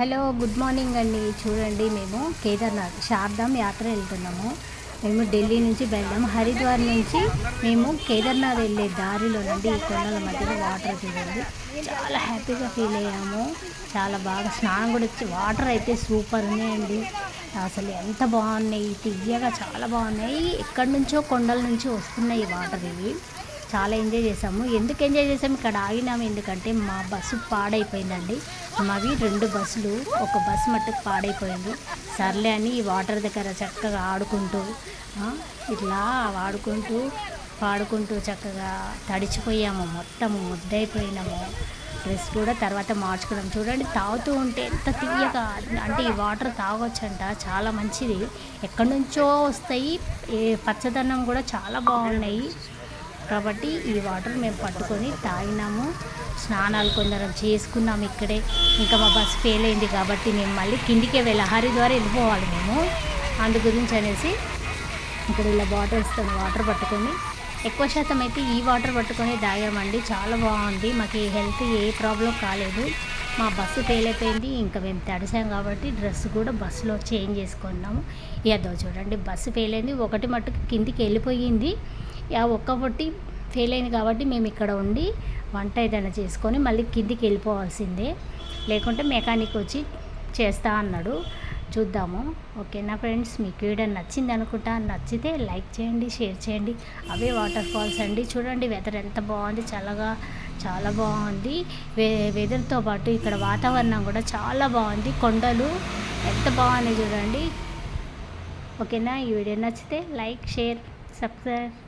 Hello good morning అండి. చూడండి మేము కేదార్నాథ్ శారదాం యాత్ర వెళ్తున్నాము. మేము ఢిల్లీ నుంచి బయలుదేరాము హరిద్వార్ నుంచి మేము కేదార్నాథ్ వెళ్ళే దారిలో నుండి ఈ కొండల మధ్యలో వాటర్ చూడండి. చాలా హ్యాపీగా ఫీల్ అయ్యాము. చాలా బాగా స్నానం కూడా వచ్చి వాటర్ అయితే సూపర్ ఉన్నాయండి. అసలు ఎంత బాగున్నాయి తీయగా చాలా బాగున్నాయి. ఎక్కడి నుంచో కొండల నుంచి వస్తున్నాయి వాటర్ ఇవి. చాలా ఎంజాయ్ చేసాము ఎందుకు ఎంజాయ్ చేసాము ఇక్కడ ఆగినాము ఎందుకంటే మా బస్సు పాడైపోయిందండి. మావి రెండు బస్సులు ఒక బస్సు మట్టుకు పాడైపోయింది. సర్లే అని ఈ వాటర్ దగ్గర చక్కగా ఆడుకుంటూ ఇట్లా ఆడుకుంటూ పాడుకుంటూ చక్కగా తడిచిపోయాము. మొత్తం ముద్దైపోయినాము డ్రెస్ కూడా తర్వాత మార్చుకున్నాం. చూడండి తాగుతూ ఉంటే ఎంత తీయగా అంటే ఈ వాటర్ తాగొచ్చంట. చాలా మంచిది. ఎక్కడి నుంచో వస్తాయి. ఏ పచ్చదనం కూడా చాలా బాగున్నాయి. కాబట్టి ఈ వాటర్ మేము పట్టుకొని తాగినాము. స్నానాలు కొందరం చేసుకున్నాము ఇక్కడే. ఇంకా మా బస్సు ఫెయిల్ అయింది కాబట్టి మేము మళ్ళీ కిందికే వెళ్ళి హరిద్వార్ వెళ్ళిపోవాలి మేము. అందు గురించి అనేసి ఇక్కడ ఇలా బాటిల్స్తో వాటర్ పట్టుకొని ఎక్కువ శాతం అయితే ఈ వాటర్ పట్టుకొని తాగామండి. చాలా బాగుంది. మాకు ఈ హెల్త్ ఏ ప్రాబ్లం కాలేదు. మా బస్సు ఫెయిల్ అయిపోయింది. ఇంకా మేము తడిసాం కాబట్టి డ్రెస్ కూడా బస్సులో చేంజ్ చేసుకున్నాము. ఏదో చూడండి బస్సు ఫెయిల్ అయింది. ఒకటి మట్టుకు కిందికి వెళ్ళిపోయింది. ఆ ఒక్క పొట్టి ఫెయిల్ అయింది కాబట్టి మేము ఇక్కడ ఉండి వంట ఏదైనా చేసుకొని మళ్ళీ కిందికి వెళ్ళిపోవాల్సిందే. లేకుంటే మెకానిక్ వచ్చి చేస్తా అన్నాడు. చూద్దాము. ఓకేనా ఫ్రెండ్స్ మీకు వీడియో నచ్చింది అనుకుంటా. నచ్చితే లైక్ చేయండి షేర్ చేయండి. అవే వాటర్ ఫాల్స్ అండి. చూడండి వెదర్ ఎంత బాగుంది. చల్లగా చాలా బాగుంది. వే వెదర్తో పాటు ఇక్కడ వాతావరణం కూడా చాలా బాగుంది. కొండలు ఎంత బాగున్నాయి చూడండి. ఓకేనా? ఈ వీడియో నచ్చితే లైక్ షేర్ సబ్స్క్రైబ్